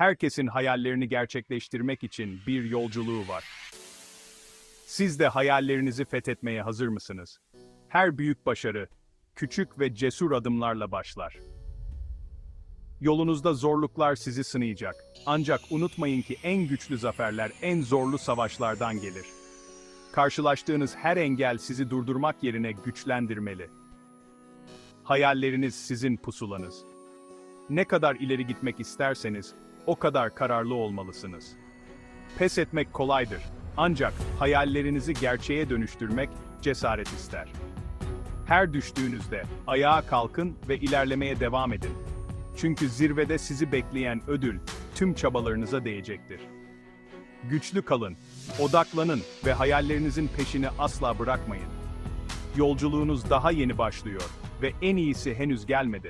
Herkesin hayallerini gerçekleştirmek için bir yolculuğu var. Siz de hayallerinizi fethetmeye hazır mısınız? Her büyük başarı, küçük ve cesur adımlarla başlar. Yolunuzda zorluklar sizi sınayacak. Ancak unutmayın ki en güçlü zaferler en zorlu savaşlardan gelir. Karşılaştığınız her engel sizi durdurmak yerine güçlendirmeli. Hayalleriniz sizin pusulanız. Ne kadar ileri gitmek isterseniz, o kadar kararlı olmalısınız. Pes etmek kolaydır. Ancak hayallerinizi gerçeğe dönüştürmek cesaret ister. Her düştüğünüzde ayağa kalkın ve ilerlemeye devam edin. Çünkü zirvede sizi bekleyen ödül tüm çabalarınıza değecektir. Güçlü kalın, odaklanın ve hayallerinizin peşini asla bırakmayın. Yolculuğunuz daha yeni başlıyor ve en iyisi henüz gelmedi.